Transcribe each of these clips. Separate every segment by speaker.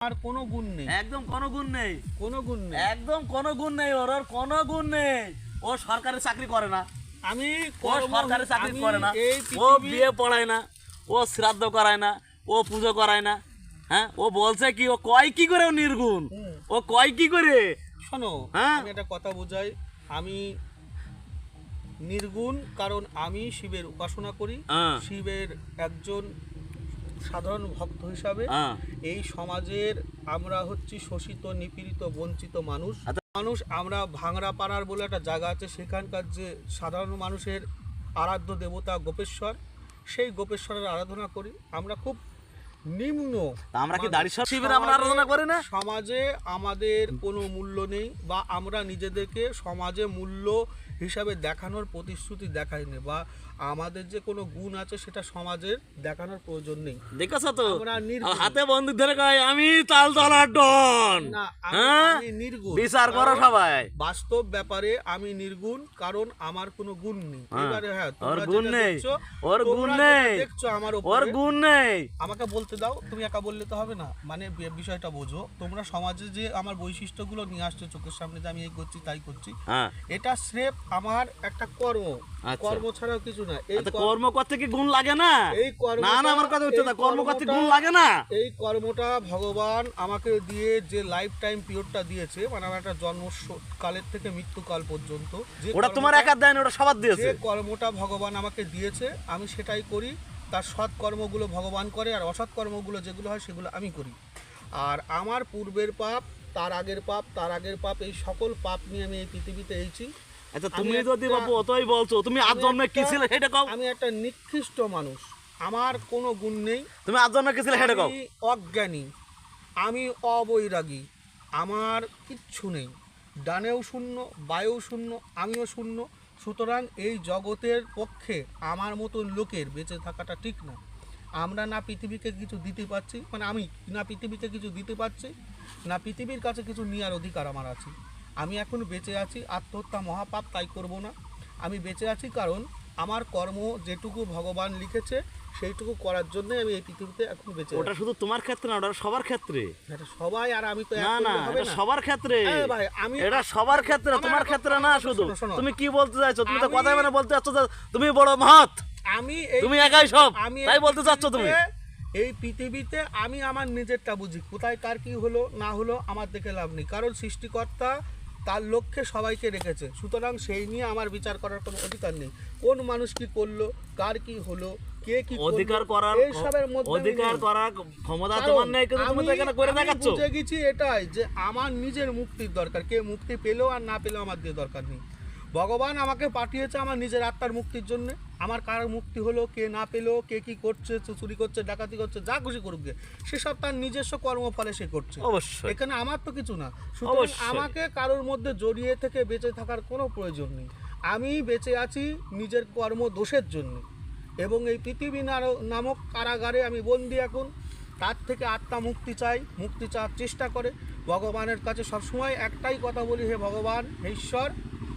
Speaker 1: আর কোনো গুণ নেই।
Speaker 2: একদম কোনো গুণ নেই।
Speaker 1: কোনো গুণ নেই।
Speaker 2: একদম কোনো গুণ নেই ওর ওর কোনো গুণ নেই। ও সরকারি চাকরি করে না।
Speaker 1: আমি
Speaker 2: ও সরকারি চাকরি করে না। ও বিয়ে পড়ায় না ও শ্রাদ্ধ করায় না ও পুজো করায় না। হ্যাঁ ও বলছে কি ও কয় কি করে ও নির্গুণ? ও কয় কি করে?
Speaker 1: শোনো
Speaker 2: হ্যাঁ?
Speaker 1: আমি একটা কথা বোঝাই। আমি নির্গুণ কারণ আমি শিবের উপাসনা করি।
Speaker 2: হ্যাঁ।
Speaker 1: শিবের একজন সাধারণ ভক্ত হিসাবে
Speaker 2: হ্যাঁ।
Speaker 1: এই সমাজের আমরা হচ্ছি শোষিত নিপীড়িত বঞ্চিত মানুষ।
Speaker 2: আচ্ছা।
Speaker 1: মানুষ আমরা ভাঙড়া পাড়ার বলে একটা জায়গা আছে সেখানকার যে সাধারণ মানুষের আরাধ্য দেবতা গোপেশ্বর সেই গোপেশ্বরের আরাধনা করি। আমরা খুব নিম্ন
Speaker 2: আমরা কি দাড়ি সব আমরা আরাধনা করি না?
Speaker 1: সমাজে আমাদের কোনো মূল্য নেই বা আমরা নিজেদেরকে সমাজে মূল্য হিসাবে দেখানোর প্রতিশ্রুতি দেখাইনি বা আমাদের যে কোনো গুণ আছে সেটা সমাজের দেখানোর প্রয়োজন নেই।
Speaker 2: দেখেছ তো? হাতে বন্দুক ধরে কয় আমি তাল তলার ডন। হ্যাঁ?
Speaker 1: আমি নির্গুণ।
Speaker 2: বিচার করো সবাই।
Speaker 1: বাস্তব ব্যাপারে আমি নির্গুণ কারণ আমার কোনো গুণ নেই।
Speaker 2: হ্যাঁ।
Speaker 1: এবারে হ্যাঁ
Speaker 2: ওর গুণ নেই। ওর গুণ নেই।
Speaker 1: দেখছ আমার
Speaker 2: ওর গুণ নেই।
Speaker 1: আমাকে বলতে দাও তুমি একা বললে তো হবে না। মানে বিষয়টা বোঝো তোমরা সমাজে যে আমার বৈশিষ্ট্যগুলো নিয়ে আসছো চোখের সামনে যে আমি এই করছি তাই করছি
Speaker 2: হ্যাঁ।
Speaker 1: এটা স্রেফ আমার একটা কর্ম।
Speaker 2: আচ্ছা।
Speaker 1: কর্ম ছাড়াও কিছু না এই
Speaker 2: আচ্ছা,
Speaker 1: কর-
Speaker 2: কর্ম করতে কি গুণ লাগে না?
Speaker 1: এই কর্মটা-
Speaker 2: না না আমার কথা হচ্ছে না কর্ম গুণ লাগে না?
Speaker 1: এই কর্মটা ভগবান আমাকে দিয়ে যে লাইফ টাইম পিরিয়ডটা দিয়েছে মানে আমার একটা জন্ম কালের থেকে মৃত্যুকাল পর্যন্ত
Speaker 2: ওটা তোমার একার দেয় ওটা সবার দিয়েছে।
Speaker 1: যে কর্মটা ভগবান আমাকে দিয়েছে আমি সেটাই করি তার সৎ কর্মগুলো ভগবান করে আর অসৎ কর্মগুলো যেগুলো হয় সেগুলো আমি করি। আর আমার পূর্বের পাপ তার আগের পাপ তার আগের পাপ এই সকল পাপ নিয়ে আমি এই পৃথিবীতে এইছি।
Speaker 2: আচ্ছা তুমি যদি বাবু অতই বলছো তুমি আজ জন্মে কি ছিলে সেটা কও।
Speaker 1: আমি একটা নিকৃষ্ট মানুষ। আমার কোনো গুণ নেই।
Speaker 2: তুমি আজ জন্মে কি ছিলে সেটা কও।
Speaker 1: অজ্ঞানী। আমি অবৈরাগী। আমার কিচ্ছু নেই। ডানেও শূন্য বায়ু শূন্য আমিও শূন্য। সুতরাং এই জগতের পক্ষে আমার মতন লোকের বেঁচে থাকাটা ঠিক না। আমরা না পৃথিবীকে কিছু দিতে পারছি মানে আমি না পৃথিবীকে কিছু দিতে পারছি না পৃথিবীর কাছে কিছু নেওয়ার অধিকার আমার আছে। আমি এখন বেঁচে আছি আত্মহত্যা মহাপাপ তাই করব না। আমি বেঁচে আছি কারণ আমার কর্ম যেটুকু ভগবান লিখেছে সেইটুকু করার জন্যই আমি এই পৃথিবীতে এখন বেঁচে
Speaker 2: ওটা শুধু তোমার ক্ষেত্রে না ওটা সবার ক্ষেত্রে।
Speaker 1: এটা সবাই আর আমি তো
Speaker 2: না না এটা সবার ক্ষেত্রে।
Speaker 1: ভাই, আমি-
Speaker 2: এটা সবার ক্ষেত্রে তোমার ক্ষেত্রে না শুধু। তুমি কি বলতে চাইছো? তুমি তো কথাই মানে বলতে চাচ্ছ যে তুমি বড় মহৎ।
Speaker 1: আমি এই
Speaker 2: তুমি একাই সব।
Speaker 1: আমি
Speaker 2: তাই বলতে চাচ্ছ তুমি।
Speaker 1: এই পৃথিবীতে আমি আমার নিজেরটা বুঝি। কোথায় কার কি হলো না হলো আমার দেখে লাভ নেই। কারণ সৃষ্টিকর্তা তার লক্ষ্যে সবাইকে রেখেছে। সুতরাং সেই নিয়ে আমার বিচার করার কোনো অধিকার নেই। কোন মানুষ কি করল কার কি হলো কে কি
Speaker 2: অধিকার করার
Speaker 1: এইসবের মধ্যে
Speaker 2: অধিকার। করার ক্ষমতা তোমার নেই কিন্তু তুমি তো এখানে করে দেখাচ্ছ।
Speaker 1: বুঝে গেছি এটাই যে আমার নিজের মুক্তির দরকার। কে মুক্তি পেল আর না পেল আমার দিয়ে দরকার নেই। ভগবান আমাকে পাঠিয়েছে আমার নিজের আত্মার মুক্তির জন্য। আমার কার মুক্তি হলো কে না পেল কে কি করছে চুরি করছে ডাকাতি করছে যা খুশি করুক গে। সেসব তার নিজস্ব কর্মফলে সে করছে।
Speaker 2: অবশ্যই।
Speaker 1: এখানে আমার তো কিছু না। সুতরাং আমাকে কারোর মধ্যে জড়িয়ে থেকে বেঁচে থাকার কোনো প্রয়োজন নেই। আমি বেঁচে আছি নিজের কর্ম দোষের জন্য। এবং এই পৃথিবী নামক কারাগারে আমি বন্দি এখন। তার থেকে আত্মা মুক্তি চাই মুক্তি চাওয়ার চেষ্টা করে। ভগবানের কাছে সবসময় একটাই কথা বলি হে ভগবান হে ঈশ্বর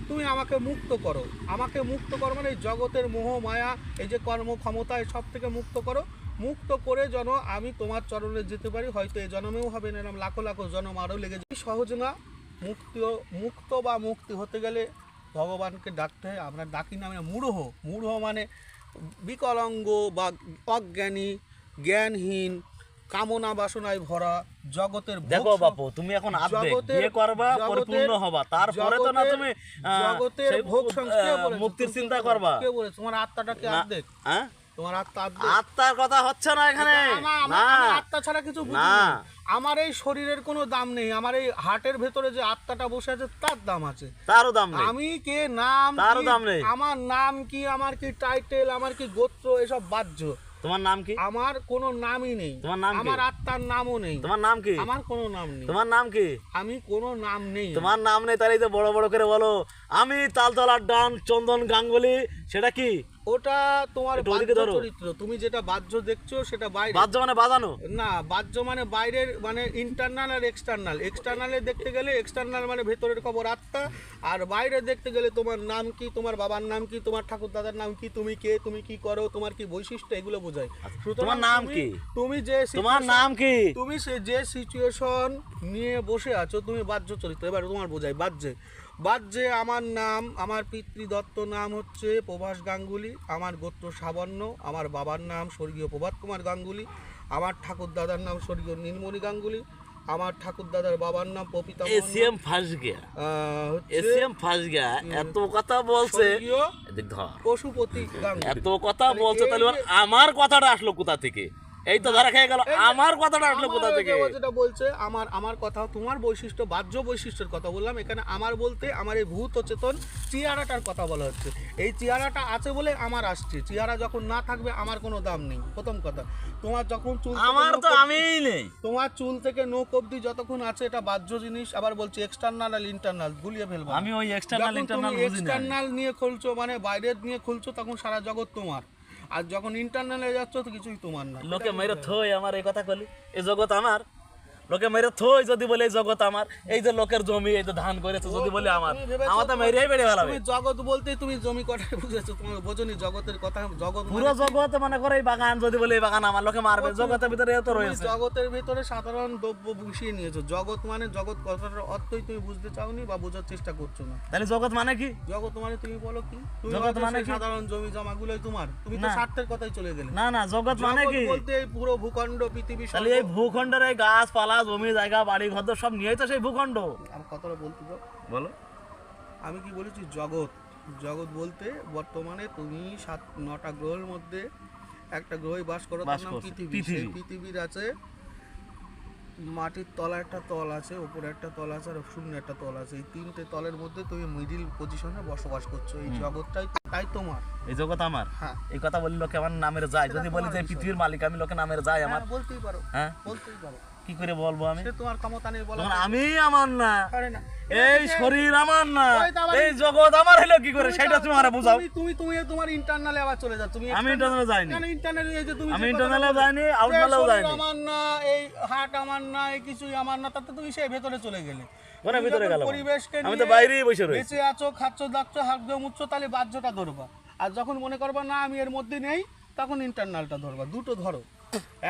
Speaker 1: তুমি আমাকে মুক্ত করো। আমাকে মুক্ত করো মানে জগতের মোহ, মায়া, এই যে কর্ম ক্ষমতা সব থেকে মুক্ত করো। মুক্ত করে যেন আমি তোমার চরণে যেতে পারি, হয়তো এই জন্মেও হবে না এরকম লাখো লাখো জন্ম আরও লেগে যাবে সহজ না, মুক্তি মুক্ত বা মুক্তি হতে গেলে ভগবানকে ডাকতে হয়, আমরা ডাকি না আমরা মূঢ়। মূঢ় মানে বিকলাঙ্গ বা অজ্ঞানী, জ্ঞানহীন কামনা বাসনায় ভরা জগতের
Speaker 2: দেখো বাপু তুমি এখন বিয়ে করবা পরিপূর্ণ হবা। তারপরে তো না তুমি
Speaker 1: জগতের ভোগ
Speaker 2: মুক্তির চিন্তা করবা?
Speaker 1: কে বলেছে? তোমার আত্মাটা কি
Speaker 2: হ্যাঁ?
Speaker 1: তোমার আত্মা
Speaker 2: আত্মার কথা হচ্ছে না এখানে। না।
Speaker 1: আত্মা ছাড়া কিছু।
Speaker 2: না।
Speaker 1: আমার এই শরীরের কোনো দাম নেই। আমার এই হার্টের ভেতরে যে আত্মাটা বসে আছে তার দাম আছে।
Speaker 2: তারও দাম নেই।
Speaker 1: আমি কে? নাম
Speaker 2: তারও দাম নেই।
Speaker 1: আমার নাম কি? আমার কি টাইটেল আমার কি গোত্র? এসব বাহ্য।
Speaker 2: তোমার নাম কি?
Speaker 1: আমার কোনো নামই নেই।
Speaker 2: তোমার নাম?
Speaker 1: আমার আত্মার নামও নেই।
Speaker 2: তোমার নাম কি?
Speaker 1: আমার কোনো নাম নেই।
Speaker 2: তোমার নাম কি?
Speaker 1: আমি কোনো নাম নেই।
Speaker 2: তোমার নাম নেই তাহলে তো বড় বড় করে বলো। আমি তালতলার ডান চন্দন গাঙ্গুলি সেটা কি?
Speaker 1: ওটা তোমার। চরিত্র তুমি যেটা বাহ্য দেখছ সেটা বাইরে
Speaker 2: বাদ্য মানে বাজানো?
Speaker 1: না বাহ্য মানে বাইরের মানে ইন্টারনাল আর এক্সটার্নাল এক্সটার্নালে দেখতে গেলে এক্সটার্নাল মানে ভেতরের খবর আত্মা আর বাইরে দেখতে গেলে তোমার নাম কি তোমার বাবার নাম কি তোমার ঠাকুর দাদার নাম কি তুমি কে তুমি কি করো তোমার কি বৈশিষ্ট্য এগুলো বোঝায়। সুতরাং
Speaker 2: তোমার নাম কি?
Speaker 1: তুমি যে
Speaker 2: তোমার নাম কি?
Speaker 1: তুমি সে যে সিচুয়েশন নিয়ে বসে আছো তুমি বাহ্য চরিত্র এবার তোমার বোঝাই বাহ্যে বাহ্যে আমার নাম আমার পিতৃদত্ত নাম হচ্ছে প্রভাস গাঙ্গুলি আমার গোত্র সাবর্ণ আমার বাবার নাম স্বর্গীয় প্রভাত কুমার গাঙ্গুলি আমার ঠাকুর দাদার নাম স্বর্গীয় নীলমণি গাঙ্গুলি আমার ঠাকুর দাদার বাবার নাম পপিতা।
Speaker 2: এসিএম ফাঁস গিয়া
Speaker 1: আহ, হচ্ছে
Speaker 2: এসিএম ফাঁস গিয়া এত কথা বলছে।
Speaker 1: পশুপতি গাঙ্গুলি।
Speaker 2: এত কথা বলছে তাহলে আমার কথাটা আসলো কোথা থেকে? এই তো ধরা খেয়ে গেল। আমার কথাটা আসলো কোথা থেকে?
Speaker 1: যেটা বলছে আমার আমার কথা তোমার বৈশিষ্ট্য বাহ্য বৈশিষ্ট্যের কথা বললাম। এখানে আমার বলতে আমার এই ভূত চেতন চেহারাটার কথা বলা হচ্ছে। এই চেহারাটা আছে বলে আমার আসছে। চেহারা যখন না থাকবে আমার কোনো দাম নেই। প্রথম কথা। তোমার যখন চুল
Speaker 2: আমার তো আমিই নেই।
Speaker 1: তোমার চুল থেকে নোক অবধি যতক্ষণ আছে এটা বাহ্য জিনিস। আবার বলছি এক্সটার্নাল আর ইন্টারনাল গুলিয়ে ফেলব।
Speaker 2: আমি ওই এক্সটার্নাল ইন্টারনাল
Speaker 1: এক্সটার্নাল নিয়ে খুলছো মানে বাইরের নিয়ে খুলছো তখন সারা জগৎ তোমার। আর যখন ইন্টারনালে যাচ্ছ, তো কিছুই তোমার না।
Speaker 2: লোকে মেরে থই, আমার এই কথা কলি। এই জগৎ আমার। লোকে মেরে থই যদি বলে এই জগৎ আমার এই যে লোকের জমি এই যে ধান করেছে যদি বলে আমার আমার তো মেরেই বেড়ে ভালো
Speaker 1: তুমি জগৎ বলতে তুমি জমি কটায় বুঝেছ তোমার বোঝনি জগতের কথা জগৎ
Speaker 2: পুরো
Speaker 1: মানে
Speaker 2: জগৎ মনে করে এই বাগান যদি বলে এই বাগান আমার লোকে মারবে জগতের ভিতরে এত রয়েছে।
Speaker 1: জগতের ভিতরে সাধারণ দ্রব্য বসিয়ে নিয়েছো। জগৎ মানে জগৎ কথাটার অর্থই তুমি বুঝতে চাওনি বা বোঝার চেষ্টা করছ না।
Speaker 2: তাহলে জগৎ মানে কি?
Speaker 1: জগৎ মানে তুমি বলো কি?
Speaker 2: জগৎ মানে?
Speaker 1: সাধারণ জমি জমাগুলোই তোমার। তুমি তো স্বার্থের কথাই চলে গেলে।
Speaker 2: না না জগৎ মানে কি?
Speaker 1: বলতে এই পুরো ভূখণ্ড পৃথিবী
Speaker 2: তাহলে এই ভূখণ্ডের এই গাছপালা জমি জায়গা বাড়ি ঘর সব নিয়েই তো সেই ভূখণ্ড।
Speaker 1: আমার কথাটা বলতে
Speaker 2: বলো।
Speaker 1: আমি কি বলেছি? জগৎ। জগৎ বলতে বর্তমানে তুমি সাত নটা গ্রহের মধ্যে একটা গ্রহে বাস করো তার নাম পৃথিবী। সেই পৃথিবীর আছে মাটির তলা একটা তল আছে উপরে একটা তল আছে আর শূন্য একটা তল আছে। এই তিনটে তলের মধ্যে তুমি মিডিল পজিশনে বসবাস করছ। এই জগৎটাই তো- তাই তোমার।
Speaker 2: এই জগৎ আমার?
Speaker 1: হ্যাঁ।
Speaker 2: এই কথা বলি লোকে আমার নামের যায়। যদি বলি যে পৃথিবীর মালিক আমি লোকে নামের যাই আমার।
Speaker 1: হ্যাঁ, বলতেই পারো।
Speaker 2: হ্যাঁ।
Speaker 1: বলতেই পারো।
Speaker 2: কি করে বলব আমি?
Speaker 1: তোমার ক্ষমতা নেই বলা।
Speaker 2: আমি আমার না এই শরীর আমার না এই জগৎ আমার হলো কি করে? সেটা তুমি আমার বুঝাও।
Speaker 1: তুমি তুমি তুমি তোমার ইন্টারনালে আবার চলে যাও। তুমি
Speaker 2: আমি ইন্টারনালে যাইনি।
Speaker 1: কেন ইন্টারনালে এই যে তুমি
Speaker 2: আমি
Speaker 1: কথাটা
Speaker 2: যাইনি আউটনালেও যাইনি।
Speaker 1: আমার না এই হাট আমার না এই কিছুই আমার না তাতে তুমি সেই ভেতরে চলে গেলে। তুমি
Speaker 2: ভিতরে গেলাম?
Speaker 1: পরিবেশকে
Speaker 2: আমি তো বাইরেই বসে রয়েছি।
Speaker 1: বেঁচে আছো খাচ্ছ দাচ্ছ হাত দিয়ে মুচ্ছ তাহলে বাহ্যটা ধরবা। আর যখন মনে করবা না আমি এর মধ্যে নেই তখন ইন্টারনালটা ধরবা দুটো ধরো।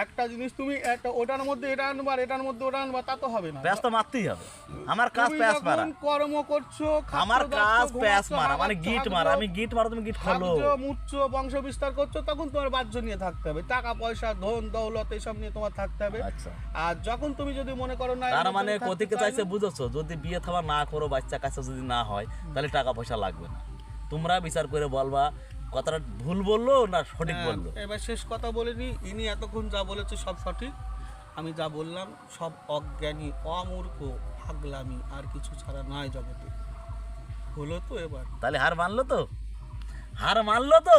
Speaker 1: একটা জিনিস তুমি একটা ওটার মধ্যে এটা আনবা এটার মধ্যে ওটা আনবা তা তো হবে না।
Speaker 2: প্যাস তো মারতেই হবে। আমার কাজ প্যাস মারা।
Speaker 1: কর্ম করছ
Speaker 2: আমার কাজ প্যাস মারা মানে গিট মারা। আমি গিট মারা তুমি গিট খোলো।
Speaker 1: মুচ্ছো বংশ বিস্তার করছ তখন তোমার বাহ্য নিয়ে থাকতে হবে। টাকা পয়সা ধন দৌলত এসব নিয়ে তোমার থাকতে হবে।
Speaker 2: আচ্ছা।
Speaker 1: আর যখন তুমি যদি মনে করো না
Speaker 2: তার মানে কতিকে চাইছে বুঝেছ? যদি বিয়ে থাবা না করো বাচ্চা কাছে যদি না হয় তাহলে টাকা পয়সা লাগবে না। তোমরা বিচার করে বলবা কথাটা ভুল বলল না সঠিক
Speaker 1: হ্যাঁ,
Speaker 2: বলল?
Speaker 1: এবার শেষ কথা বলিনি ইনি এতক্ষণ যা বলেছে সব সঠিক। আমি যা বললাম সব অজ্ঞানী অমূর্খ পাগলামি আর কিছু ছাড়া নয় জগতে। হলো তো এবার।
Speaker 2: তাহলে হার মানলো তো? হার মানলো তো?